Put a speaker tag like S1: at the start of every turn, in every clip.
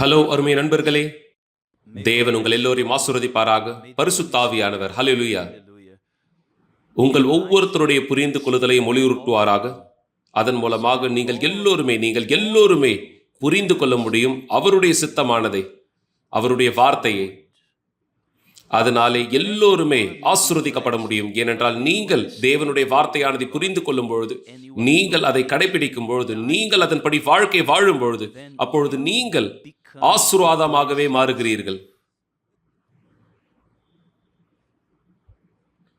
S1: Hello அருமை நண்பர்களே. தேவன் உங்கள் எல்லோரையும் ஆசுரதிப்பாராக பரிசுத்தாவியானவர். ஹalleluya. உங்கள் ஒவ்வொருத்தருடைய புரிந்து கொள்ளுதலையும் ஒளியுறுட்டுவாராக அதன் மூலமாக நீங்கள் எல்லோருமே நீங்கள் எல்லோருமே புரிந்து கொள்ள முடியும் அவருடைய சித்தமானதை அவருடைய வார்த்தையை. அதனாலே எல்லோருமே ஆசுரதிக்கப்பட முடியும். ஏனென்றால் நீங்கள் தேவனுடைய வார்த்தையானதை புரிந்து கொள்ளும் பொழுது நீங்கள் அதை கடைபிடிக்கும் பொழுது நீங்கள் அதன்படி வாழ்க்கை வாழும் பொழுது அப்பொழுது நீங்கள் ஆசுர்வாதமாகவே மாறுகிறீர்கள்.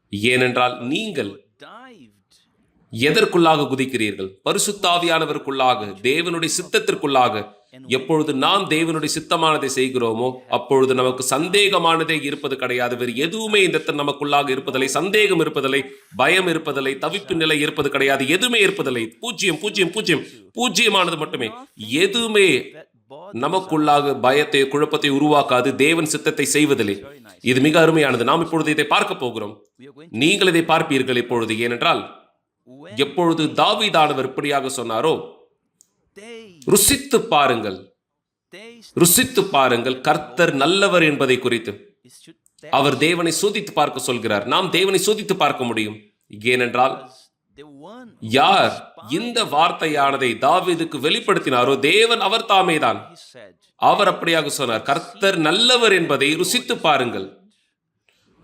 S1: ஏனென்றால் நீங்கள் எதற்குள்ளாக குதிக்கிறீர்கள்? பரிசுத்தாவியானவருக்குள்ளாக தேவனுடைய சித்தத்திற்குள்ளாக. எப்பொழுது நாம் தேவனுடைய சித்தமானதை செய்கிறோமோ அப்பொழுது நமக்கு சந்தேகமானதே இருப்பது கிடையாது. வேறு எதுவுமே இந்த நமக்குள்ளாக இருப்பதில்லை. சந்தேகம் இருப்பதில்லை பயம் இருப்பதில்லை தவிப்பு நிலை இருப்பது கிடையாது. எதுவுமே இருப்பதில்லை. பூஜ்ஜியம் பூஜ்ஜியம் பூஜ்ஜியம். பூஜ்ஜியமானது மட்டுமே. எதுவுமே நமக்குள்ளாக பயத்தை குழப்பத்தை உருவாக்காது. தேவன் சித்தத்தை செய்வதில்லை இது மிக அருமையானது. நாம் இப்பொழுது இதை பார்க்க போகிறோம். நீங்கள் இதை பார்ப்பீர்கள் இப்பொழுது. ஏனென்றால் எப்பொழுது தாவிதானவர் இப்படியாக சொன்னாரோ ருசித்து பாருங்கள். ருசித்து பாருங்கள். கர்த்தர் நல்லவர் என்பதை குறித்து. அவர் தேவனை சோதித்து பார்க்க சொல்கிறார். நாம் தேவனை சோதித்து பார்க்க முடியும். ஏனென்றால் யார் இந்த வார்த்தையானதை தாவீதுக்கு வெளிப்படுத்தினாரோ தேவன் அவர் தாமேதான். அவர் அப்படியாக சொன்னார் கர்த்தர் நல்லவர் என்பதை ருசித்து பாருங்கள்.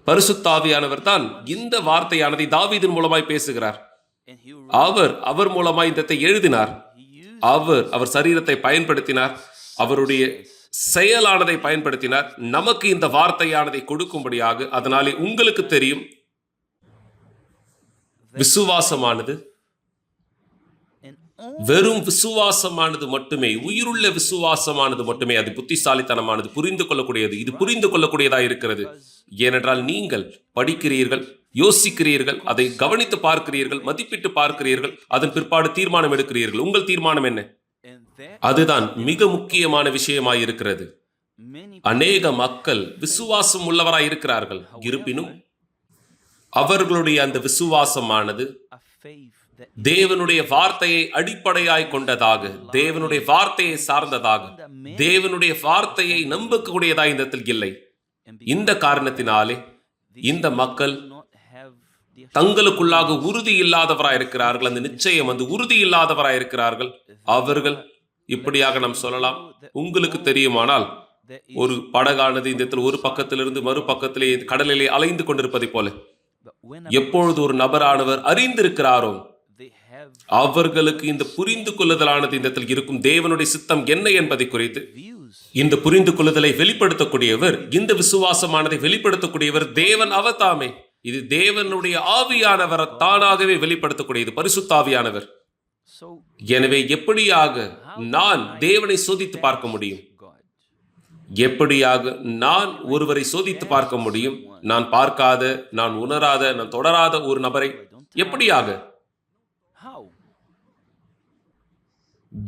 S1: பரிசுத்தாவியானவர் தான் இந்த வார்த்தையானதை தாவீதின் மூலமாய் பேசுகிறார். அவர் அவர் மூலமாய் இந்த எழுதினார். அவர் அவர் சரீரத்தை பயன்படுத்தினார். அவருடைய செயலானதை பயன்படுத்தினார். நமக்கு இந்த வார்த்தையானதை கொடுக்கும்படியாக அதனாலே உங்களுக்கு தெரியும். விசுவாசமானது. வெறும் விசுவாசமானது மட்டுமே உயிருள்ள விசுவாசமானது மட்டுமே அது புத்திசாலித்தனமானது புரிந்து கொள்ளக்கூடியது இது புரிந்து கொள்ளக்கூடியதா இருக்கிறது. ஏனென்றால் நீங்கள் படிக்கிறீர்கள் யோசிக்கிறீர்கள் அதை கவனித்து பார்க்கிறீர்கள் மதிப்பிட்டு பார்க்கிறீர்கள் அதன் பிற்பாடு தீர்மானம் எடுக்கிறீர்கள். உங்கள் தீர்மானம் என்ன? அதுதான் மிக முக்கியமான விஷயமாய் இருக்கிறது. அநேக மக்கள் விசுவாசம் உள்ளவராய் இருக்கிறார்கள். இருப்பினும் அவர்களுடைய அந்த விசுவாசமானது தேவனுடைய வார்த்தையை அடிப்படையாய் கொண்டதாக தேவனுடைய வார்த்தையை சார்ந்ததாக தேவனுடைய வார்த்தையை நம்பக்கூடியதாய் இந்த இடத்தில் இல்லை. இந்த காரணத்தினாலே இந்த மக்கள் தங்களுக்குள்ளாக உறுதி இல்லாதவராய் இருக்கிறார்கள் அந்த நிச்சயம் அந்த உறுதி இல்லாதவராய் இருக்கிறார்கள். அவர்கள் இப்படியாக நாம் சொல்லலாம். உங்களுக்கு தெரியுமானால் ஒரு படகானது இந்த இடத்தில் ஒரு பக்கத்திலிருந்து மறு பக்கத்திலே கடலிலே அலைந்து கொண்டிருப்பதை போல எப்பொழுது ஒரு நபரானவர் அறிந்திருக்கிறாரோ அவர்களுக்கு இந்த புரிந்து கொள்ளுதலானது இந்த இடத்தில் இருக்கும் தேவனுடைய சித்தம் என்ன என்பதை குறித்து இந்த புரிந்து கொள்ளுதலை வெளிப்படுத்தக்கூடியவர் இந்த விசுவாசமானதை வெளிப்படுத்தக்கூடியவர் தேவன் அவதாமே இது தேவனுடைய ஆவியானவர் தானாகவே வெளிப்படுத்தக்கூடியது பரிசுத்தாவியானவர். எனவே எப்படியாக நான் தேவனை சோதித்து பார்க்க முடியும்? எப்படியாக நான் ஒருவரை சோதித்து பார்க்க முடியும்? நான் பார்க்காத நான் உணராத நான் தொடராத ஒரு நபரை எப்படியாக?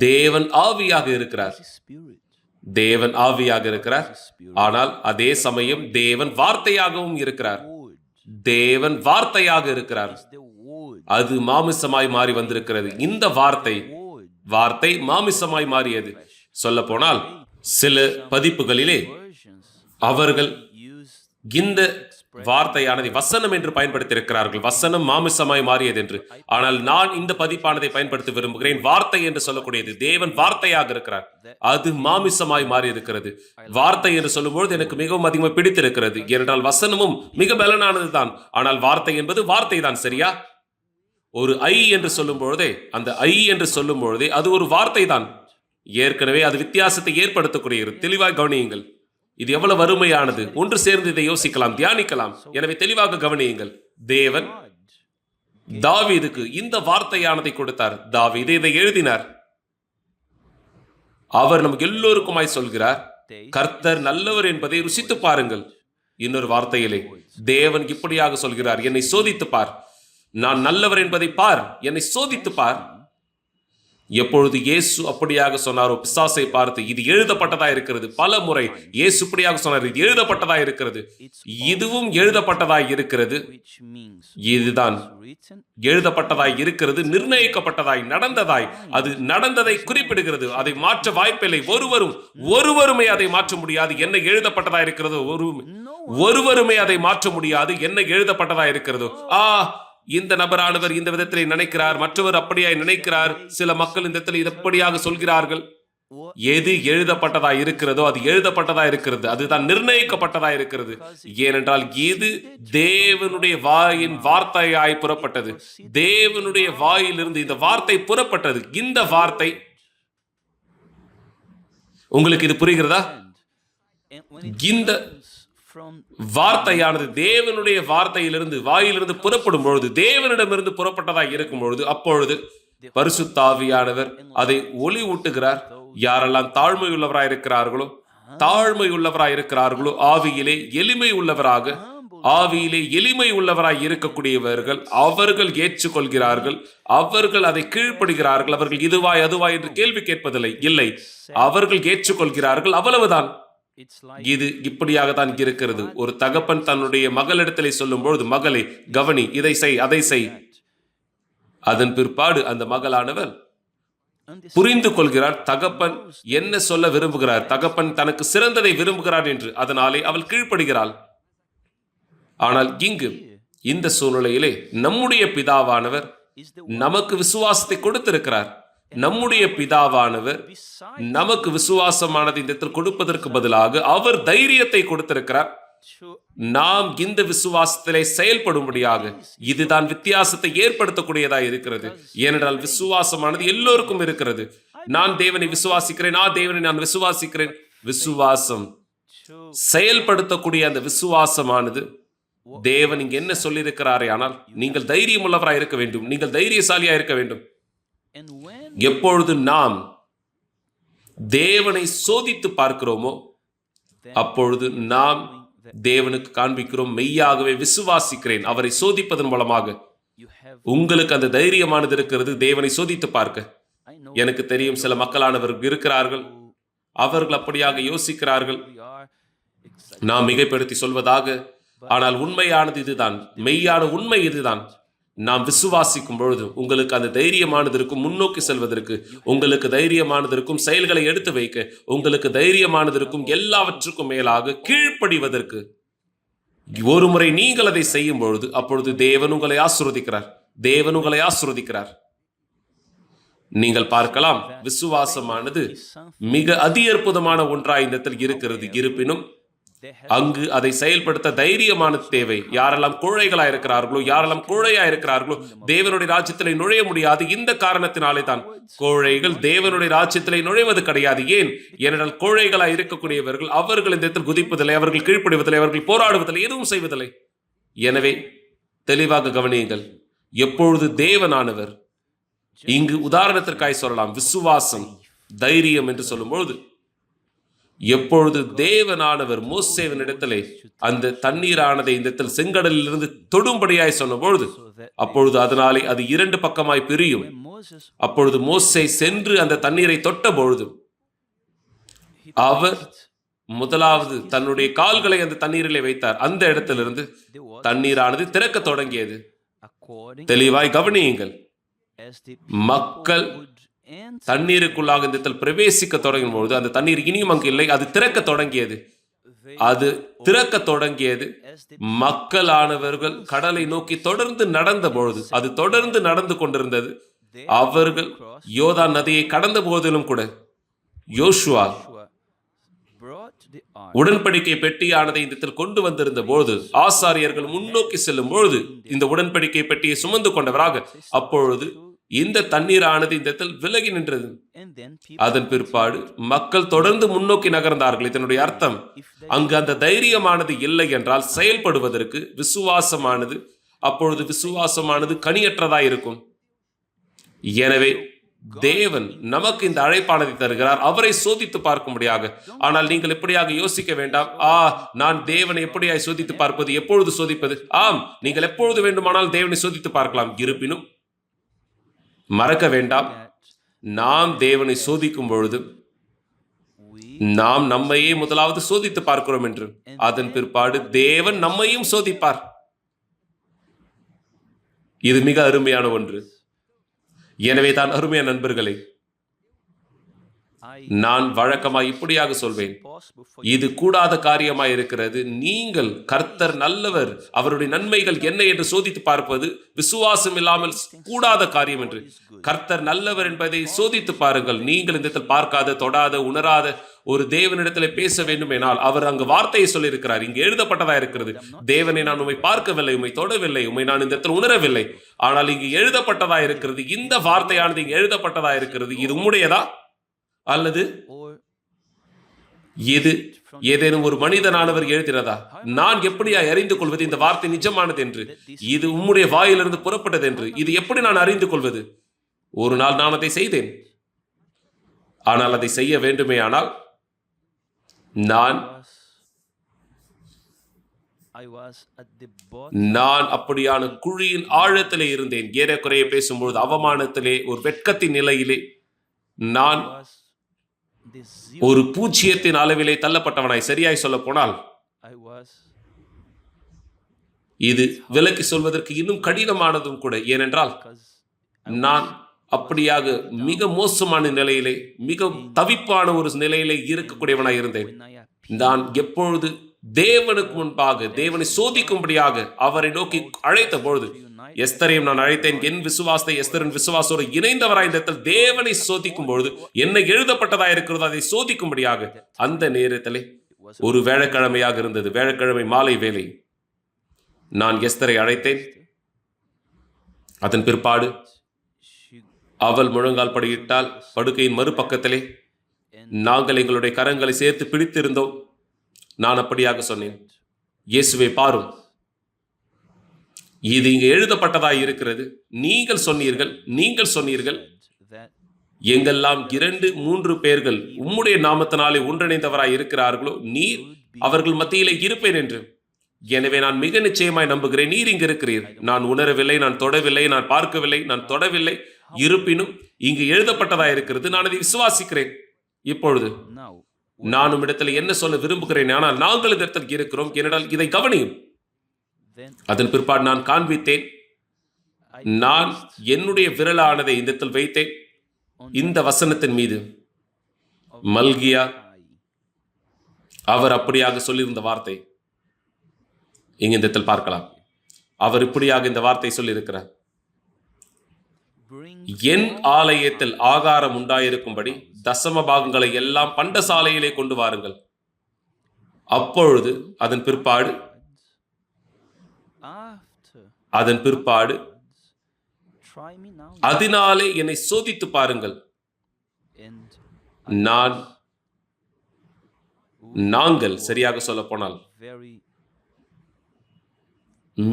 S1: தேவன் ஆவியாக இருக்கிறார். தேவன் ஆவியாக இருக்கிறார். ஆனால் அதே சமயம் தேவன் வார்த்தையாகவும் இருக்கிறார். தேவன் வார்த்தையாக இருக்கிறார். அது மாமிசமாய் மாறி வந்திருக்கிறது. இந்த வார்த்தை வார்த்தை மாமிசமாய் மாறியது. சொல்ல போனால் சில பதிப்புகளிலே அவர்கள் இந்த வார்த்தையானது வசனம் என்று பயன்படுத்தியிருக்கிறார்கள். வசனம் மாமிசமாய் மாறியது என்று ஆனால் நான் இந்த பதிப்பானதை பயன்படுத்த விரும்புகிறேன். வார்த்தை என்று சொல்லக்கூடியது. தேவன் வார்த்தையாக இருக்கிறார். அது மாமிசமாய் மாறி இருக்கிறது வார்த்தை என்று சொல்லும்போது எனக்கு மிகவும் அதிகமாக பிடித்திருக்கிறது. ஏனென்றால் வசனமும் மிக பலனானது தான் ஆனால் வார்த்தை என்பது வார்த்தை தான் சரியா? ஒரு ஐ என்று சொல்லும் பொழுதே அந்த ஐ என்று சொல்லும் பொழுதே அது ஒரு வார்த்தை தான். ஏற்கனவே அது வித்தியாசத்தை ஏற்படுத்தக்கூடியது தெளிவாய் கவனியுங்கள். இது எவ்வளவு வறுமையானது? ஒன்று சேர்ந்து இதை யோசிக்கலாம் தியானிக்கலாம். எனவே தெளிவாக கவனியுங்கள். தேவன் தாவீதுக்கு இந்த வார்த்தையானதை கொடுத்தார். தாவீது இதை எழுதினார். அவர் நமக்கு எல்லோருக்குமாய் சொல்கிறார் கர்த்தர் நல்லவர் என்பதை ருசித்து பாருங்கள். இன்னொரு வார்த்தையிலே தேவன் இப்படியாக சொல்கிறார் என்னை சோதித்து பார். நான் நல்லவர் என்பதை பார் என்னை சோதித்து பார். எப்பொழுது இயேசு அப்படியாக சொன்னாரோ பிசாசை பார்த்து இது எழுதப்பட்டதா இருக்கிறது? பல முறை இயேசு இப்படியாக சொன்னார் இது எழுதப்பட்டதா இருக்கிறது. இதுவும் எழுதப்பட்டதாய் இருக்கிறது. இதுதான் எழுதப்பட்டதாய் இருக்கிறது நிர்ணயிக்கப்பட்டதாய் நடந்ததாய். அது நடந்ததை குறிப்பிடுகிறது. அதை மாற்ற வாய்ப்பில்லை. ஒருவரும் ஒருவருமே அதை மாற்ற முடியாது. என்ன எழுதப்பட்டதா இருக்கிறதோ ஒரு ஒருவருமே அதை மாற்ற முடியாது. என்ன எழுதப்பட்டதா இருக்கிறதோ ஆ இந்த நபரானவர் இந்த விதத்திலே நினைக்கிறார் மற்றவர் அப்படியாய் நினைக்கிறார். சில மக்கள் இந்த இடத்துல சொல்கிறார்கள்? எது எழுதப்பட்டதா இருக்கிறதோ அது எழுதப்பட்டதா இருக்கிறது. அதுதான் நிர்ணயிக்கப்பட்டதா இருக்கிறது. ஏனென்றால் இது தேவனுடைய வாயின் வார்த்தையாய் புறப்பட்டது. தேவனுடைய வாயிலிருந்து இந்த வார்த்தை புறப்பட்டது. இந்த வார்த்தை உங்களுக்கு இது புரிகிறதா? இந்த வார்த்தையானது தேவனுடைய வார்த்தையிலிருந்து வாயிலிருந்து புறப்படும் பொழுது தேவனிடமிருந்து புறப்பட்டதாக இருக்கும் பொழுது அப்பொழுது பரிசுத்தாவியானவர் அதை ஒளி ஊட்டுகிறார். யாரெல்லாம் தாழ்மையுள்ளவராய் இருக்கிறார்களோ தாழ்மை உள்ளவராய் இருக்கிறார்களோ ஆவியிலே எளிமை உள்ளவராக ஆவியிலே எளிமை உள்ளவராய் இருக்கக்கூடியவர்கள் அவர்கள் ஏற்றுக்கொள்கிறார்கள் அவர்கள் அதை கீழ்ப்படுகிறார்கள் அவர்கள் இதுவாய் அதுவாய் என்று கேள்வி கேட்பதில்லை இல்லை. அவர்கள் ஏற்றுக்கொள்கிறார்கள் அவ்வளவுதான். இது இப்படியாக தான் இருக்கிறது. ஒரு தகப்பன் தன்னுடைய மகளிடத்திலே சொல்லும் பொழுது மகளே கவனி இதை செய் அதை செய். அதன் பிற்பாடு அந்த மகளானவர் புரிந்து கொள்கிறார் தகப்பன் என்ன சொல்ல விரும்புகிறார்? தகப்பன் தனக்கு சிறந்ததை விரும்புகிறார் என்று. அதனாலே அவள் கீழ்ப்படுகிறாள். ஆனால் இங்கு இந்த சூழ்நிலையிலே நம்முடைய பிதாவானவர் நமக்கு விசுவாசத்தை கொடுத்திருக்கிறார். நம்முடைய பிதாவானவர் நமக்கு விசுவாசமானது இந்த இடத்தில் கொடுப்பதற்கு பதிலாக அவர் தைரியத்தை கொடுத்திருக்கிறார். நாம் இந்த விசுவாசத்திலே செயல்படும்படியாக இதுதான் வித்தியாசத்தை ஏற்படுத்தக்கூடியதா இருக்கிறது. ஏனென்றால் விசுவாசமானது எல்லோருக்கும் இருக்கிறது. நான் தேவனை விசுவாசிக்கிறேன் நான் தேவனை நான் விசுவாசிக்கிறேன். விசுவாசம் செயல்படுத்தக்கூடிய அந்த விசுவாசமானது தேவன் இங்க என்ன சொல்லியிருக்கிறாரே ஆனால் நீங்கள் தைரியம் உள்ளவராக இருக்க வேண்டும் நீங்கள் தைரியசாலியா இருக்க வேண்டும். எப்பொழுது நாம் தேவனை சோதித்து பார்க்கிறோமோ அப்பொழுது நாம் தேவனுக்கு காண்பிக்கிறோம் மெய்யாகவே விசுவாசிக்கிறேன். அவரை சோதிப்பதன் மூலமாக உங்களுக்கு அந்த தைரியமானது இருக்கிறது தேவனை சோதித்து பார்க்க. எனக்கு தெரியும் சில மக்களானவர்கள் இருக்கிறார்கள். அவர்கள் அப்படியாக யோசிக்கிறார்கள். நாம் மிகைப்படுத்தி சொல்வதாக ஆனால் உண்மையானது இதுதான். மெய்யான உண்மை இதுதான். நாம் விசுவாசிக்கும் பொழுது உங்களுக்கு அந்த தைரியமானது இருக்கும் முன்னோக்கி செல்வதற்கு உங்களுக்கு தைரியமானது இருக்கும் செயல்களை எடுத்து வைக்க உங்களுக்கு தைரியமானது இருக்கும் எல்லாவற்றுக்கும் மேலாக கீழ்ப்படிவதற்கு. ஒரு முறை நீங்கள் அதை செய்யும் பொழுது அப்பொழுது தேவன் உங்களை ஆசிர்வதிக்கிறார். தேவன் உங்களை ஆசிர்வதிக்கிறார். நீங்கள் பார்க்கலாம் விசுவாசமானது மிக அதி அற்புதமான ஒன்றாய் இந்த இருக்கிறது. இருப்பினும் அங்கு அதை செயல்படுத்த தைரியமான தேவை. யாரெல்லாம் கோழைகளா இருக்கிறார்களோ யாரெல்லாம் கோழையா இருக்கிறார்களோ தேவனுடைய ராஜ்யத்திலே நுழைய முடியாது. இந்த காரணத்தினாலே தான் கோழைகள் தேவனுடைய ராஜ்யத்திலே நுழைவது கிடையாது. ஏன்? ஏனென்றால் கோழைகளா இருக்கக்கூடியவர்கள் அவர்கள் இந்த இடத்தில் குதிப்பதில்லை அவர்கள் கீழ்ப்படிவதில்லை அவர்கள் போராடுவதில்லை எதுவும் செய்வதில்லை. எனவே தெளிவாக கவனியுங்கள். எப்பொழுது தேவனானவர் இங்கு உதாரணத்திற்காய் சொல்லலாம் விசுவாசம் தைரியம் என்று சொல்லும்பொழுது எப்பொழுது தேவனானவர் மோசேவனிடத்திலே அந்த தண்ணீரானதை இந்த இடத்தில் செங்கடலிலிருந்து தொடும்படியாய்
S2: சொன்ன பொழுது
S1: அப்பொழுது அதனாலே அது இரண்டு பக்கமாய் பிரியும். அப்பொழுது மோசே சென்று அந்த தண்ணீரை தொட்ட பொழுது அவர் முதலாவது தன்னுடைய கால்களை அந்த தண்ணீரிலே வைத்தார். அந்த இடத்திலிருந்து தண்ணீரானது திறக்க தொடங்கியது. தெளிவாய் கவனியுங்கள் மக்கள் தண்ணீருக்குள்ளாக இந்த இடத்தில் பிரவேசிக்க தொடங்கும் பொழுது அந்த தண்ணீர் இனியும் அங்கு இல்லை. அது திறக்க தொடங்கியது. அது திறக்க தொடங்கியது. மக்களானவர்கள் கடலை நோக்கி தொடர்ந்து நடந்த பொழுது அது தொடர்ந்து நடந்து கொண்டிருந்தது. அவர்கள் யோதான் நதியை கடந்த போதிலும் கூட யோசுவா உடன்படிக்கை பெட்டியானதை இந்த கொண்டு வந்திருந்த பொழுது ஆசாரியர்கள் முன்னோக்கி செல்லும் பொழுது இந்த உடன்படிக்கை பெட்டியை சுமந்து கொண்டவராக அப்பொழுது இந்த தண்ணீரானது இந்த இடத்தில் விலகி நின்றது. அதன் பிற்பாடு மக்கள் தொடர்ந்து முன்னோக்கி நகர்ந்தார்கள். இதனுடைய அர்த்தம் அங்கு அந்த தைரியமானது இல்லை என்றால் செயல்படுவதற்கு விசுவாசமானது அப்பொழுது விசுவாசமானது கனியற்றதாய் இருக்கும். எனவே தேவன் நமக்கு இந்த அழைப்பானதை தருகிறார். அவரை சோதித்து பார்க்கும்படியாக ஆனால் நீங்கள் எப்படியாக யோசிக்க வேண்டாம்? ஆ நான் தேவனை எப்படியாய் சோதித்து பார்ப்பது எப்பொழுது சோதிப்பது? ஆம் நீங்கள் எப்பொழுது வேண்டுமானால் தேவனை சோதித்து பார்க்கலாம். இருப்பினும் மறக்க வேண்டாம். நாம் தேவனை சோதிக்கும் பொழுது நாம் நம்மையே முதலாவது சோதித்து பார்க்கிறோம் என்று. அதன் பிற்பாடு தேவன் நம்மையும் சோதிப்பார். இது மிக அருமையான ஒன்று. எனவே தான் அருமையான நண்பர்களே நான் வழக்கமாய் இப்படியாக சொல்வேன். இது கூடாத காரியமாய் இருக்கிறது. நீங்கள் கர்த்தர் நல்லவர். அவருடைய நன்மைகள் என்ன என்று சோதித்து பார்ப்பது விசுவாசம் இல்லாமல் கூடாத காரியம் என்று. கர்த்தர் நல்லவர் என்பதை சோதித்து பாருங்கள். நீங்கள் இந்த இடத்தில் பார்க்காத தொடாத உணராத ஒரு தேவனிடத்தில் பேச வேண்டும் எனால் அவர் அங்கு வார்த்தையை சொல்லியிருக்கிறார். இங்கு எழுதப்பட்டதா இருக்கிறது. தேவனை நான் உம்மை பார்க்கவில்லை உண்மை தொடவில்லை உம்மை நான் இந்த இடத்தில் உணரவில்லை. ஆனால் இங்கு எழுதப்பட்டதா இருக்கிறது. இந்த வார்த்தையானது இங்கு எழுதப்பட்டதா இருக்கிறது. இது உம்முடையதா? அல்லது இது ஏதேனும் ஒரு மனிதனானவர் எழுதினதா? நான் எப்படியா அறிந்து கொள்வது? இந்த வார்த்தை நிஜமானது என்று. இது உம்முடைய வாயிலிருந்து புறப்பட்டது என்று. இது எப்படி நான் அறிந்து கொள்வது? ஒரு நாள் நான் அதை செய்தேன். ஆனால் அதை செய்ய வேண்டுமே ஆனால் நான் நான் அப்படியான குழியின் ஆழத்திலே இருந்தேன். ஏறக்குறைய பேசும்பொழுது அவமானத்திலே ஒரு வெட்கத்தின் நிலையிலே நான் ஒரு பூச்சியத்தின் அளவிலே தள்ளப்பட்டவனாய் சரியாய் சொல்ல போனால் இது விலக்கி சொல்வதற்கு இன்னும் கடினமானதும் கூட. ஏனென்றால் நான் அப்படியாக மிக மோசமான நிலையிலே மிக தவிப்பான ஒரு நிலையிலே இருக்கக்கூடியவனாய் இருந்தேன். நான் எப்பொழுது தேவனுக்கு முன்பாக தேவனை சோதிக்கும்படியாக அவரை நோக்கி அழைத்த பொழுது எஸ்தரையும் நான் அழைத்தேன். என் விசுவாசத்தை எஸ்தரின் விசுவாசோடு இணைந்தவராய் இந்த இடத்தில் தேவனை சோதிக்கும் பொழுது என்ன எழுதப்பட்டதா இருக்கிறதோ. அதை சோதிக்கும்படியாக அந்த நேரத்திலே ஒரு வேழக்கிழமையாக இருந்தது. வேழக்கிழமை மாலை வேலை நான் எஸ்தரை அழைத்தேன். அதன் பிற்பாடு அவள் முழங்கால் படியிட்டால் படுக்கையின் மறுபக்கத்திலே நாங்கள் எங்களுடைய கரங்களை சேர்த்து பிடித்திருந்தோம். நான் அப்படியாக சொன்னேன். இயேசுவை பாரும். இது இங்கு எழுதப்பட்டதாய் இருக்கிறது. நீங்கள் சொன்னீர்கள் நீங்கள் சொன்னீர்கள். எங்கெல்லாம் இரண்டு மூன்று பேர்கள் உம்முடைய நாமத்தினாலே ஒன்றிணைந்தவராய் இருக்கிறார்களோ நீர் அவர்கள் மத்தியிலே இருப்பேன் என்று. எனவே நான் மிக நிச்சயமாய் நம்புகிறேன் நீர் இங்கு இருக்கிறீர். நான் உணரவில்லை நான் தொடவில்லை நான் பார்க்கவில்லை நான் தொடவில்லை. இருப்பினும் இங்கு எழுதப்பட்டதாய் இருக்கிறது நான் அதை விசுவாசிக்கிறேன். இப்பொழுது
S2: now
S1: நான் உம்மிடத்தில் என்ன சொல்ல விரும்புகிறேன் ஆனால் நாங்கள் இந்த இடத்தில் இருக்கிறோம் ஏனென்றால் இதை கவனியும். அதன் பிற்பாடு நான் காண்பித்தேன். நான் என்னுடைய விரலானதை இந்தத்தில் வைத்தேன். இந்த வசனத்தின் மீது மல்கியா அவர் அப்படியாக சொல்லியிருந்த வார்த்தை இங்க இந்த பார்க்கலாம். அவர் இப்படியாக இந்த வார்த்தை சொல்லியிருக்கிறார். என் ஆலயத்தில் ஆகாரம் உண்டாயிருக்கும்படி தசம பாகங்களை எல்லாம் பண்டசாலையிலே கொண்டு வாருங்கள். அப்பொழுது அதன் பிற்பாடு அதன் பிற்பாடு அதனாலே என்னை சோதித்து பாருங்கள். நான் நாங்கள் சரியாக சொல்ல போனால்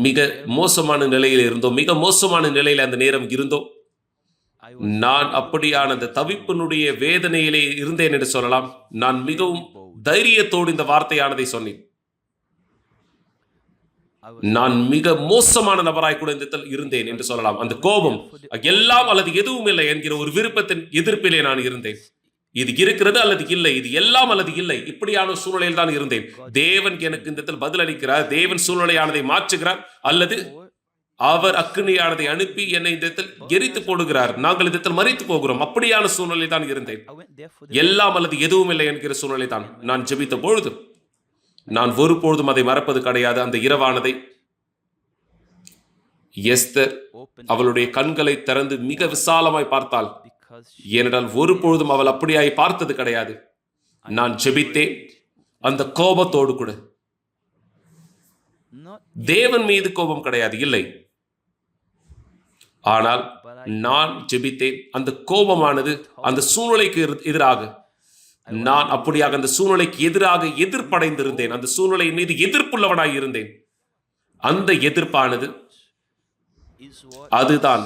S1: மிக மோசமான நிலையில் இருந்தோம். மிக மோசமான நிலையில் அந்த நேரம் இருந்தோம். நான் அப்படியான அந்த தவிப்பினுடைய வேதனையிலே இருந்தேன் என்று சொல்லலாம். நான் மிகவும் தைரியத்தோடு இந்த வார்த்தையானதை சொன்னேன். நான் மிக மோசமான நபராய் கூட இருந்தேன் என்று சொல்லலாம். அந்த கோபம் எல்லாம் அல்லது எதுவும் இல்லை என்கிற ஒரு விருப்பத்தின் எதிர்ப்பிலே நான் இருந்தேன். இது இருக்கிறது அல்லது இல்லை இது எல்லாம் அல்லது இல்லை இப்படியான சூழ்நிலையில் தான் இருந்தேன். தேவன் எனக்கு இந்த இடத்தில் பதிலளிக்கிறார். தேவன் சூழ்நிலையானதை மாற்றுகிறார் அல்லது அவர் அக்னியானதை அனுப்பி என்னை இந்த இடத்தில் எரித்து போடுகிறார். நாங்கள் இந்த இடத்தில் மறித்து போகிறோம். அப்படியான சூழ்நிலை தான் இருந்தேன். எல்லாம் அல்லது எதுவும் இல்லை என்கிற சூழ்நிலை தான் நான் ஜெபித்த பொழுது நான் ஒருபொழுதும் அதை மறப்பது கிடையாது. அந்த இரவானதை எஸ்தர் அவளுடைய கண்களை திறந்து மிக விசாலமாய் பார்த்தாள். ஏனென்றால் ஒருபொழுதும் அவள் அப்படியாய் பார்த்தது கிடையாது. நான் ஜெபித்தேன். அந்த கோபத்தோடு கூட. தேவன் மீது கோபம் கிடையாது இல்லை. ஆனால் நான் ஜெபித்தேன். அந்த கோபமானது அந்த சூழ்நிலைக்கு எதிர்- எதிராக. நான் அப்படியாக அந்த சூழ்நிலைக்கு எதிராக எதிர்ப்படைந்திருந்தேன். அந்த சூழ்நிலை மீது எதிர்ப்புள்ளவனாய் இருந்தேன். அந்த எதிர்ப்பானது அதுதான்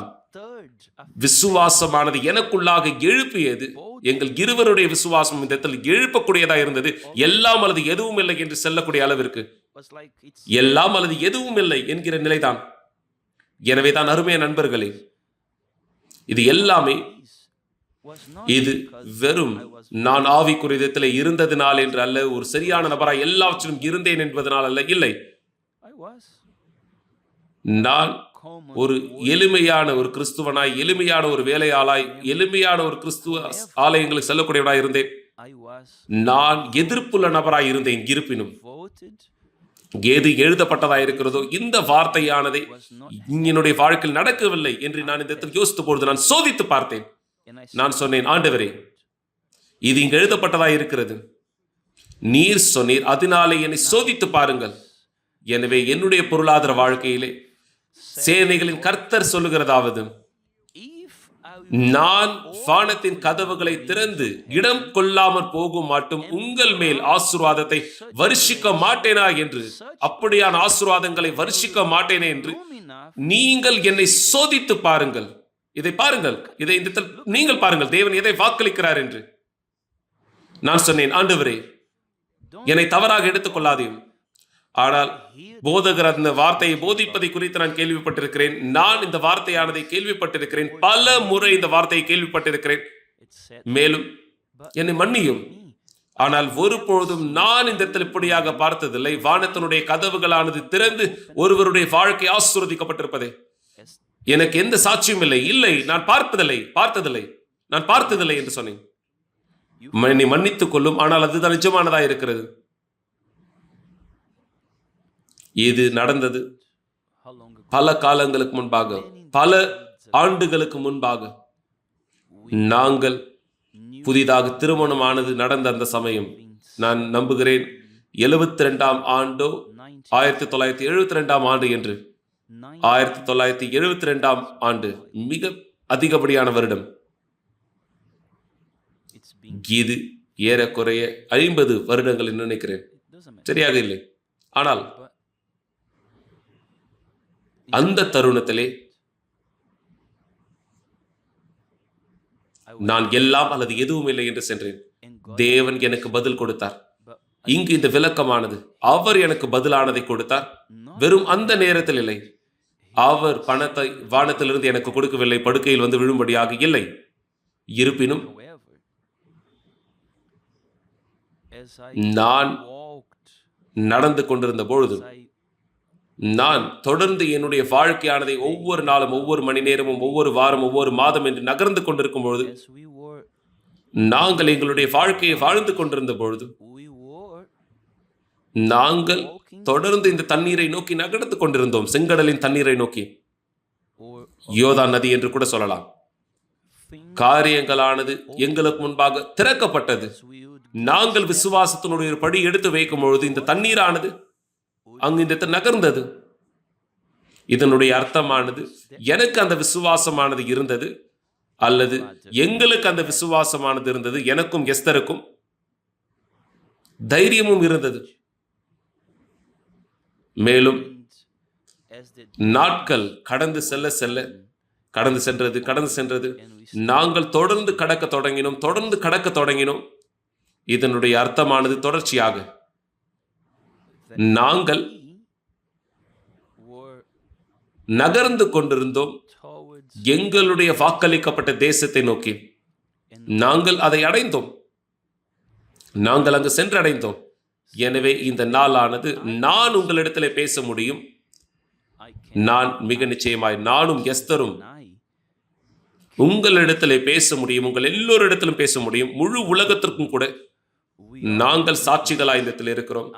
S1: விசுவாசமானது. எனக்குள்ளாக எழுப்பியது எங்கள் இருவருடைய விசுவாசம் இந்த இடத்தில் எழுப்பக்கூடியதா இருந்தது. எல்லாம் அல்லது எதுவும் இல்லை என்று செல்லக்கூடிய அளவிற்கு. எல்லாம் அல்லது எதுவும் இல்லை என்கிற நிலைதான். எனவே தான் அருமைய நண்பர்களே இது எல்லாமே இது வெறும் நான் ஆவிக்குரியதத்தில் இருந்ததினால் என்று அல்ல ஒரு சரியான நபராய் எல்லாவற்றிலும் இருந்தேன் என்பதனால் அல்ல. இல்லை. நான் ஒரு எளிமையான ஒரு கிறிஸ்துவனாய் எளிமையான ஒரு வேலையாளாய் எளிமையான ஒரு கிறிஸ்துவ ஆலயங்களுக்கு செல்லக்கூடியவனாய் இருந்தேன். நான் எதிர்ப்புள்ள நபராய் இருந்தேன். இருப்பினும்
S2: voted
S1: எது எழுதப்பட்டதாய் இருக்கிறதோ இந்த வார்த்தையானதை என்னுடைய வாழ்க்கையில் நடக்கவில்லை என்று நான் இந்த இடத்தில் யோசித்த பொழுது நான் சோதித்து பார்த்தேன். நான் சொன்னேன் ஆண்டவரே இது இங்கு எழுதப்பட்டதாய் இருக்கிறது. நீர் சொன்னீர் அதனாலே என்னை சோதித்து பாருங்கள். எனவே என்னுடைய பொருளாதார வாழ்க்கையிலே சேனைகளின் கர்த்தர் சொல்லுகிறதாவது நான் வானத்தின் கதவுகளை திறந்து இடம் கொள்ளாமற் போகும் மாட்டும் உங்கள் மேல் ஆசீர்வாதத்தை வருஷிக்க மாட்டேனா? என்று அப்படியான ஆசீர்வாதங்களை வருஷிக்க மாட்டேனே என்று நீங்கள் என்னை சோதித்து பாருங்கள். இதை பாருங்கள். இதை இந்த நீங்கள் பாருங்கள். தேவன் எதை வாக்களிக்கிறார் என்று. நான் சொன்னேன் ஆண்டவரே என்னை தவறாக எடுத்துக்கொள்ளாதேயும் ஆனால் போதகர் அந்த வார்த்தையை போதிப்பதை குறித்து நான் கேள்விப்பட்டிருக்கிறேன். நான் இந்த வார்த்தையானதை கேள்விப்பட்டிருக்கிறேன். பல முறை இந்த வார்த்தையை கேள்விப்பட்டிருக்கிறேன். மேலும் என்னை மன்னியும். ஆனால் ஒருபொழுதும் நான் இந்த இடத்தில் இப்படியாக பார்த்ததில்லை. வானத்தினுடைய கதவுகளானது திறந்து ஒருவருடைய வாழ்க்கை ஆசீர்வதிக்கப்பட்டிருப்பதே. எனக்கு எந்த சாட்சியும் இல்லை. இல்லை நான் பார்ப்பதில்லை பார்த்ததில்லை நான் பார்த்ததில்லை என்று சொன்னேன். நீ மன்னித்துக் கொள்ளும் ஆனால் அதுதான் நிஜமானதா இருக்கிறது. இது நடந்தது பல காலங்களுக்கு முன்பாக பல ஆண்டுகளுக்கு முன்பாக. நாங்கள் புதிதாக திருமணமானது நடந்த அந்த சமயம் நான் நம்புகிறேன் எழுபத்தி ரெண்டாம் ஆண்டோ ஆயிரத்தி தொள்ளாயிரத்தி எழுபத்தி ரெண்டாம் ஆண்டு என்று. ஆயிரத்தி தொள்ளாயிரத்தி எழுபத்தி ரெண்டாம் ஆண்டு மிக அதிகப்படியான வருடம். இது ஏறக்குறைய ஐம்பது வருடங்கள் நினைக்கிறேன். சரியாக இல்லை. ஆனால் அந்த தருணத்திலே நான் எல்லாம் அல்லது எதுவும் இல்லை என்று சென்றேன். தேவன் எனக்கு பதில் கொடுத்தார். இங்கு இந்த விளக்கமானது. அவர் எனக்கு பதிலானதை கொடுத்தார். வெறும் அந்த நேரத்தில் இல்லை. அவர் பணத்தை வானத்திலிருந்து எனக்கு கொடுக்கவில்லை படுக்கையில் வந்து விழும்படியாக இல்லை. இருப்பினும் நான் நடந்து கொண்டிருந்த பொழுது நான் தொடர்ந்து என்னுடைய வாழ்க்கையானதை ஒவ்வொரு நாளும் ஒவ்வொரு மணி நேரமும் ஒவ்வொரு வாரம் ஒவ்வொரு மாதம் என்று நகர்ந்து கொண்டிருக்கும் பொழுது நாங்கள் எங்களுடைய வாழ்க்கையை வாழ்ந்து கொண்டிருந்த பொழுது நாங்கள் தொடர்ந்து இந்த தண்ணீரை நோக்கி நகர்ந்து கொண்டிருந்தோம் செங்கடலின் தண்ணீரை நோக்கி. யோதா நதி என்று கூட சொல்லலாம். காரியங்களானது எங்களுக்கு முன்பாக திறக்கப்பட்டது. நாங்கள் விசுவாசத்தினுடைய ஒரு படி எடுத்து வைக்கும் பொழுது இந்த தண்ணீரானது அங்கு இந்த நகர்ந்தது. இதனுடைய அர்த்தமானது எனக்கு அந்த விசுவாசமானது இருந்தது அல்லது எங்களுக்கு அந்த விசுவாசமானது இருந்தது எனக்கும் எஸ்தருக்கும் தைரியமும் இருந்தது. மேலும் நாட்கள் கடந்து செல்ல செல்ல கடந்து சென்றது கடந்து சென்றது. நாங்கள் தொடர்ந்து கடக்க தொடங்கினோம் தொடர்ந்து கடக்க தொடங்கினோம். இதனுடைய அர்த்தமானது தொடர்ச்சியாக. நாங்கள் நகர்ந்து கொண்டிருந்தோம். எங்களுடைய வாக்களிக்கப்பட்ட தேசத்தை நோக்கி. நாங்கள் அதை அடைந்தோம். நாங்கள் அங்கு சென்றடைந்தோம். எனவே இந்த நாளானது நான் உங்களிடத்தில் பேச முடியும். நான் மிக நிச்சயமாய் நானும் எஸ்தரும் உங்களிடத்தில் பேச முடியும் உங்கள் எல்லோரிடத்திலும் பேச முடியும். முழு உலகத்திற்கும் கூட நாங்கள் சாட்சிகளாய் இந்த இடத்தில் இருக்கிறோம்.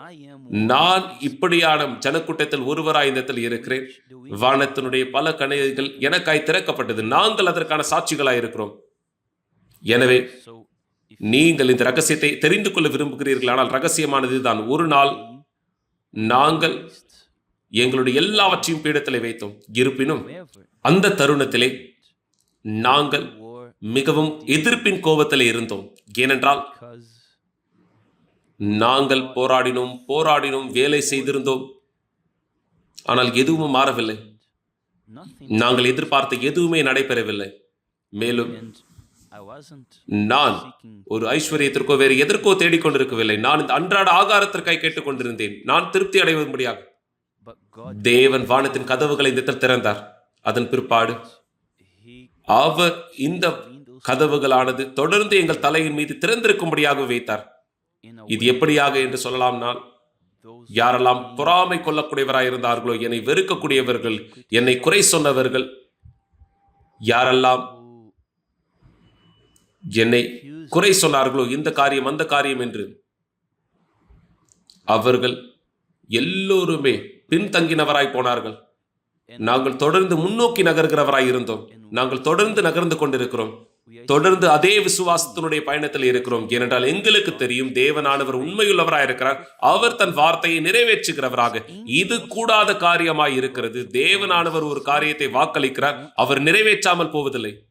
S1: நான் இப்படியான ஜனக்கூட்டத்தில் ஒருவராய் இந்த இடத்தில் இருக்கிறேன். வானத்தினுடைய பல கணிகள் எனக்காய் திறக்கப்பட்டது. நாங்கள் அதற்கான சாட்சிகளாய் இருக்கிறோம். எனவே நீங்கள் இந்த ரகசியத்தை தெரிந்து கொள்ள விரும்புகிறீர்கள். ஆனால் ரகசியமானது தான் ஒரு நாள் நாங்கள் எங்களுடைய எல்லாவற்றையும் பீடத்தில் வைத்தோம். இருப்பினும் அந்த தருணத்திலே நாங்கள் மிகவும் எதிர்ப்பின் கோபத்தில் இருந்தோம். ஏனென்றால் நாங்கள் போராடினோம் போராடினோம் வேலை செய்திருந்தோம். ஆனால் எதுவும் மாறவில்லை. நாங்கள் எதிர்பார்த்த எதுவுமே நடைபெறவில்லை. மேலும் நான் ஒரு ஐஸ்வர்யத்திற்கோ வேறு எதற்கோ தேடிக்கொண்டிருக்கவில்லை. நான் இந்த அன்றாட ஆகாரத்திற்காய் கேட்டுக்கொண்டிருந்தேன் நான் திருப்தி அடைவதும்படியாக. தேவன் வானத்தின் கதவுகளை இந்த திறந்தார். அதன் பிற்பாடு அவர் இந்த கதவுகளானது தொடர்ந்து எங்கள் தலையின் மீது திறந்திருக்கும்படியாக வைத்தார். இது எப்படியாக என்று சொல்லலாம்னால்
S2: those
S1: யாரெல்லாம் பொறாமை கொள்ளக்கூடியவராய் இருந்தார்களோ என்னை வெறுக்கக்கூடியவர்கள் என்னை குறை சொன்னவர்கள் யாரெல்லாம் என்னை குறை சொன்னார்களோ? இந்த காரியம் அந்த காரியம் என்று. அவர்கள் எல்லோருமே பின்தங்கினவராய் போனார்கள். நாங்கள் தொடர்ந்து முன்னோக்கி நகர்கிறவராய் இருந்தோம். நாங்கள் தொடர்ந்து நகர்ந்து கொண்டிருக்கிறோம். தொடர்ந்து அதே விசுவாசத்தினுடைய பயணத்தில் இருக்கிறோம். ஏனென்றால் எங்களுக்கு தெரியும் தேவனானவர் உண்மையுள்ளவராய் இருக்கிறார். அவர் தன் வார்த்தையை நிறைவேற்றுகிறவராக. இது கூடாத காரியமாய் இருக்கிறது. தேவனானவர் ஒரு காரியத்தை வாக்களிக்கிறார். அவர் நிறைவேற்றாமல் போவதில்லை.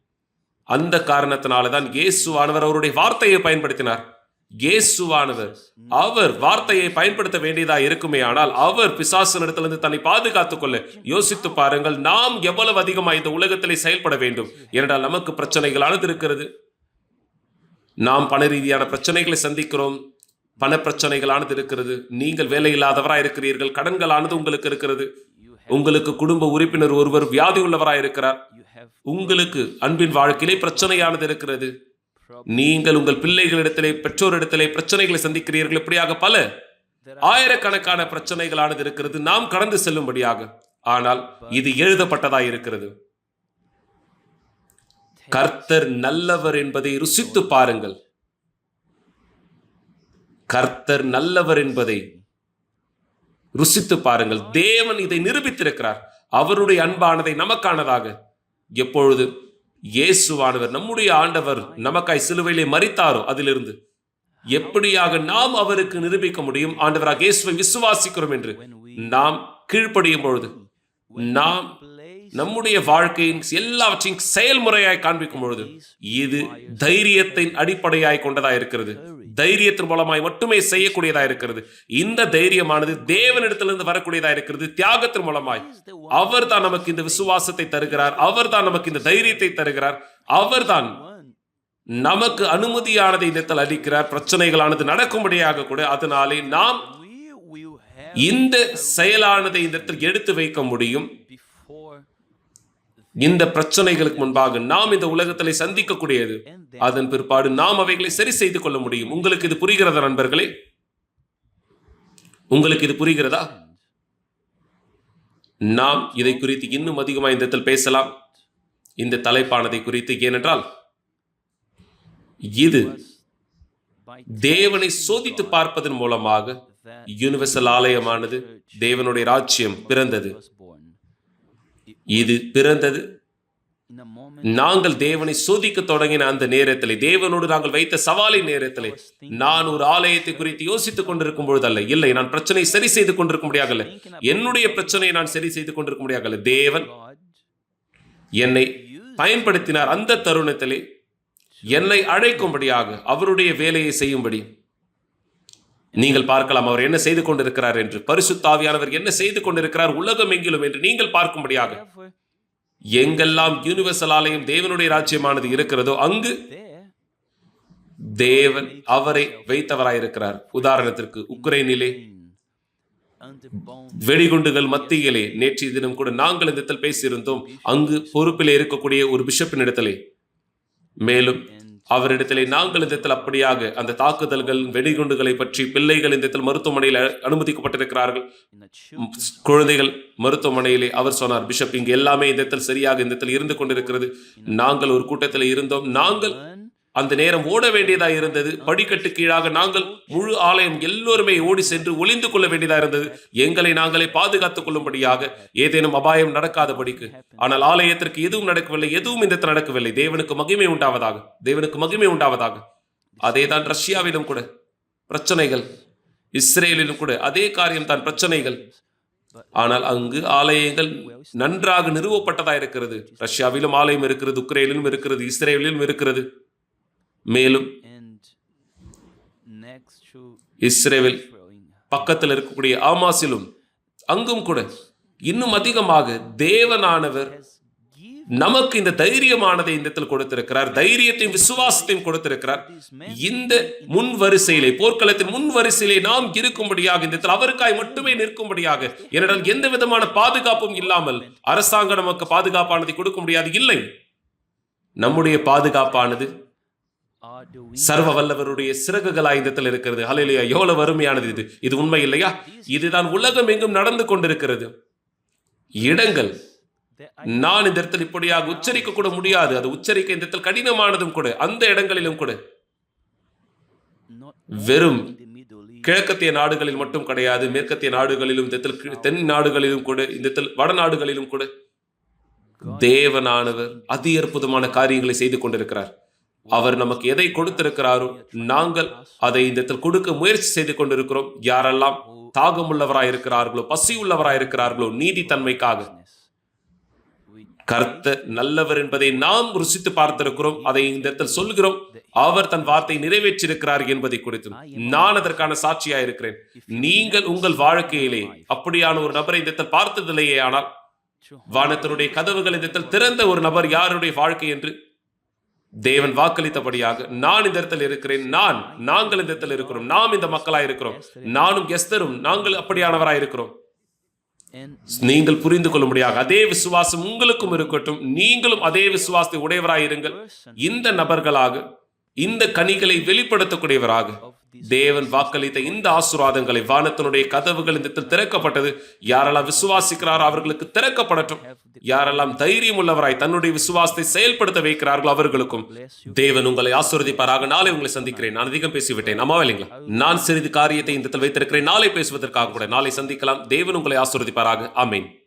S1: அந்த காரணத்தினால தான் இயேசுவானவர் அவருடைய வார்த்தையை பயன்படுத்தினார். இயேசுவானவர் அவர் வார்த்தையை பயன்படுத்த வேண்டியதா இருக்குமே ஆனால் அவர் பிசாசனிடத்திலிருந்து தன்னை பாதுகாத்துக் கொள்ள யோசித்து பாருங்கள் நாம் எவ்வளவு அதிகமாக இந்த உலகத்திலே செயல்பட வேண்டும்? ஏனென்றால் நமக்கு பிரச்சனைகளானது இருக்கிறது நாம் பண ரீதியான பிரச்சனைகளை சந்திக்கிறோம் பண பிரச்சனைகளானது இருக்கிறது நீங்கள் வேலை இருக்கிறீர்கள் கடன்களானது உங்களுக்கு இருக்கிறது. உங்களுக்கு குடும்ப உறுப்பினர் ஒருவர் வியாதி உள்ளவராய் இருக்கிறார் உங்களுக்கு அன்பின் வாழ்க்கையிலே பிரச்சனையானது இருக்கிறது. நீங்கள் உங்கள் பிள்ளைகளிடத்திலே பெற்றோரிடத்திலே பிரச்சனைகளை சந்திக்கிறீர்கள். இப்படியாக பல ஆயிரக்கணக்கான பிரச்சனைகளானது இருக்கிறது. நாம் கடந்து செல்லும்படியாக. ஆனால் இது எழுதப்பட்டதாய் இருக்கிறது. கர்த்தர் நல்லவர் என்பதை ருசித்து பாருங்கள். கர்த்தர் நல்லவர் என்பதை ருசித்து பாருங்கள். தேவன் இதை நிரூபித்திருக்கிறார். அவருடைய அன்பானதை நமக்கானதாக. எப்பொழுது இயேசுவானவர் நம்முடைய ஆண்டவர் நமக்காய் சிலுவையிலே மறித்தாரோ அதிலிருந்து. எப்படியாக நாம் அவருக்கு நிரூபிக்க முடியும்? ஆண்டவராக இயேசுவை விசுவாசிக்கிறோம் என்று. நாம் கீழ்ப்படியும் பொழுது நாம் நம்முடைய வாழ்க்கையின் எல்லாவற்றையும் செயல்முறையாய் காண்பிக்கும் பொழுது இது தைரியத்தின் அடிப்படையாய் கொண்டதாய் இருக்கிறது. தைரியத்தின் மூலமாய் மட்டுமே செய்யக்கூடியதா இருக்கிறது. இந்த தைரியமானது தேவனிடத்திலிருந்து வரக்கூடியதா இருக்கிறது. தியாகத்தின் மூலமாய். அவர் தான் நமக்கு இந்த விசுவாசத்தை தருகிறார். அவர் தான் நமக்கு இந்த தைரியத்தை தருகிறார். அவர்தான்
S2: தான்
S1: நமக்கு அனுமதியானதை இடத்தில் அளிக்கிறார். பிரச்சனைகளானது நடக்கும்படியாக கூட அதனாலே நாம் இந்த செயலானதை இந்த இடத்தில் எடுத்து வைக்க முடியும். இந்த பிரச்சனைகளுக்கு முன்பாக நாம் இந்த உலகத்திலே சந்திக்கக்கூடியது அதன் பிற்பாடு நாம் அவைகளை சரி செய்து கொள்ள முடியும். உங்களுக்கு இது புரிகிறதா நண்பர்களே? உங்களுக்கு இது புரிகிறதா? நாம் இதை குறித்து இன்னும் அதிகமாக இந்த இடத்தில் பேசலாம். இந்த தலைப்பானதை குறித்து ஏனென்றால் இது தேவனை சோதித்து பார்ப்பதன் மூலமாக யூனிவர்சல் ஆலயமானது தேவனுடைய ராஜ்யம் பிறந்தது. இது பிறந்தது. நாங்கள் தேவனை சோதிக்க தொடங்கின அந்த நேரத்திலே தேவனோடு நாங்கள் வைத்த சவாலின் நேரத்திலே நான் ஒரு ஆலயத்தை குறித்து யோசித்துக் கொண்டிருக்கும் பொழுதல்ல. இல்லை நான் பிரச்சனை சரி செய்து கொண்டிருக்க முடியாகல. என்னுடைய பிரச்சனையை நான் சரி செய்து கொண்டிருக்க முடியாகல. தேவன் என்னை பயன்படுத்தினார் அந்த தருணத்திலே. என்னை அழைக்கும்படியாக அவருடைய வேலையை செய்யும்படி. நீங்கள் பார்க்கலாம் அவர் என்ன செய்து கொண்டிருக்கிறார் என்று. பரிசுத்தாவியானவர் என்ன செய்து கொண்டிருக்கிறார் உலகம் எங்கிலும் என்று நீங்கள் பார்க்கும்படியாக. எங்கெல்லாம் யூனிவர்சல் ஆலயம் தேவனுடைய ராஜ்யமானது இருக்கிறதோ அங்கு தேவன் அவரை வைத்தவராயிருக்கிறார். உதாரணத்திற்கு உக்ரைனிலே வெடிகுண்டுகள் மத்தியிலே நேற்றைய தினம் கூட நாங்கள் இந்த இடத்தில் பேசியிருந்தோம். அங்கு பொறுப்பிலே இருக்கக்கூடிய ஒரு பிஷப்பின் இடத்திலே. மேலும் அவரிடத்திலே நாங்கள் இந்த இடத்தில் அப்படியாக அந்த தாக்குதல்கள் வெடிகுண்டுகளை பற்றி பிள்ளைகள் இந்த இடத்தில் மருத்துவமனையில் அனுமதிக்கப்பட்டிருக்கிறார்கள். குழந்தைகள் மருத்துவமனையிலே அவர் சொன்னார் பிஷப் இங்கு எல்லாமே இந்த இடத்தில் சரியாக இந்த இடத்தில் இருந்து கொண்டிருக்கிறது. நாங்கள் ஒரு கூட்டத்தில் இருந்தோம். நாங்கள் அந்த நேரம் ஓட வேண்டியதா இருந்தது. படிக்கட்டு கீழாக நாங்கள் முழு ஆலயம் எல்லோருமே ஓடி சென்று ஒளிந்து கொள்ள வேண்டியதா இருந்தது. எங்களை நாங்களே பாதுகாத்துக் கொள்ளும்படியாக ஏதேனும் அபாயம் நடக்காதபடிக்கு. ஆனால் ஆலயத்திற்கு எதுவும் நடக்கவில்லை. எதுவும் இந்த நடக்கவில்லை. தேவனுக்கு மகிமை உண்டாவதாக. தேவனுக்கு மகிமை உண்டாவதாக. அதேதான் ரஷ்யாவிலும் கூட பிரச்சனைகள் இஸ்ரேலிலும் கூட அதே காரியம் தான் பிரச்சனைகள். ஆனால் அங்கு ஆலயங்கள் நன்றாக நிறுவப்பட்டதா இருக்கிறது. ரஷ்யாவிலும் ஆலயம் இருக்கிறது உக்ரைனிலும் இருக்கிறது இஸ்ரேலிலும் இருக்கிறது. மேலும் இஸ்ரேவில் பக்கத்தில் இருக்கக்கூடிய ஆமாசிலும் அங்கும் கூட இன்னும் அதிகமாக தேவனானவர் நமக்கு இந்த தைரியமானதை இந்த இடத்தில் கொடுத்திருக்கிறார். தைரியத்தையும் விசுவாசத்தையும் கொடுத்திருக்கிறார். இந்த முன் வரிசையிலே போர்க்களத்தின் முன் வரிசையிலே நாம் இருக்கும்படியாக இந்த இடத்தில் அவருக்காய் மட்டுமே நிற்கும்படியாக ஏனென்றால் எந்த விதமான பாதுகாப்பும் இல்லாமல் அரசாங்கம் நமக்கு பாதுகாப்பானதை கொடுக்க முடியாது. இல்லை நம்முடைய பாதுகாப்பானது சர்வ வல்லவருடைய சிறகுகளாய் இந்த இடத்துல இருக்கிறது. ஹalleluya. எவ்வளவு அருமையானது இது. இது உண்மை இல்லையா? இதுதான் உலகம் எங்கும் நடந்து கொண்டிருக்கிறது. இடங்கள். நான் இந்த இடத்தில் இப்படியாக உச்சரிக்க கூட முடியாது. அது உச்சரிக்க இந்த இடத்தில் கடினமானதும் கூட அந்த இடங்களிலும் கூட. வெறும் கிழக்கத்திய நாடுகளில் மட்டும் கிடையாது. மேற்கத்திய நாடுகளிலும் இந்த தென் நாடுகளிலும் கூட இந்த இடத்தில் வடநாடுகளிலும் கூட. தேவனானவர் அதி அற்புதமான காரியங்களை செய்து கொண்டிருக்கிறார். அவர் நமக்கு எதை கொடுத்திருக்கிறாரோ நாங்கள் அதை இந்த இடத்தில் கொடுக்க முயற்சி செய்து கொண்டிருக்கிறோம். யாரெல்லாம் தாகம் உள்ளவராய் இருக்கிறார்களோ பசி உள்ளவராய் இருக்கிறார்களோ நீதித்தன்மைக்காக. கர்த்த நல்லவர் என்பதை நாம் ருசித்து பார்த்திருக்கிறோம். அதை இந்த இடத்தில் சொல்கிறோம். அவர் தன் வார்த்தை நிறைவேற்றிருக்கிறார் என்பதை குறித்தும் நான் அதற்கான சாட்சியா இருக்கிறேன் நீங்கள் உங்கள் வாழ்க்கையிலே அப்படியான ஒரு நபரை இந்த இடத்தில் பார்த்ததில்லையே ஆனால் வானத்தினுடைய கதவுகள் இந்த இடத்தில் திறந்த ஒரு நபர் யாருடைய வாழ்க்கை என்று தேவன் வாக்களித்தபடியாக நான் இந்த இடத்துல இருக்கிறேன் நான் நாங்கள் இந்த இடத்துல இருக்கிறோம் நாம் இந்த மக்களாக இருக்கிறோம் நானும் எஸ்தரும் நாங்கள் அப்படியானவராக இருக்கிறோம். நீங்கள் புரிந்து கொள்ளும்படியாக அதே விசுவாசம் உங்களுக்கும் இருக்கட்டும் நீங்களும் அதே விசுவாசத்தை உடையவராயிருங்கள் இந்த நபர்களாக இந்த கனிகளை வெளிப்படுத்தக்கூடியவராக தேவன் வாக்களித்த இந்த ஆசீர்வாதங்களை வானத்தினுடைய கதவுகள் இந்த திறக்கப்பட்டது. யாரெல்லாம் விசுவாசிக்கிறாரோ அவர்களுக்கு திறக்கப்படட்டும். யாரெல்லாம் தைரியம் உள்ளவராய் தன்னுடைய விசுவாசத்தை செயல்படுத்த வைக்கிறார்களோ அவர்களுக்கும் தேவன் உங்களை ஆசீர்வதிப்பாராக. நாளை உங்களை சந்திக்கிறேன். நான் அதிகம் பேசிவிட்டேன். அம்மா இல்லைங்களா? நான் சிறிது காரியத்தை இந்த வைத்திருக்கிறேன். நாளை பேசுவதற்காக கூட நாளை சந்திக்கலாம். தேவன் உங்களை ஆசீர்வதிப்பாராக. ஆமென்.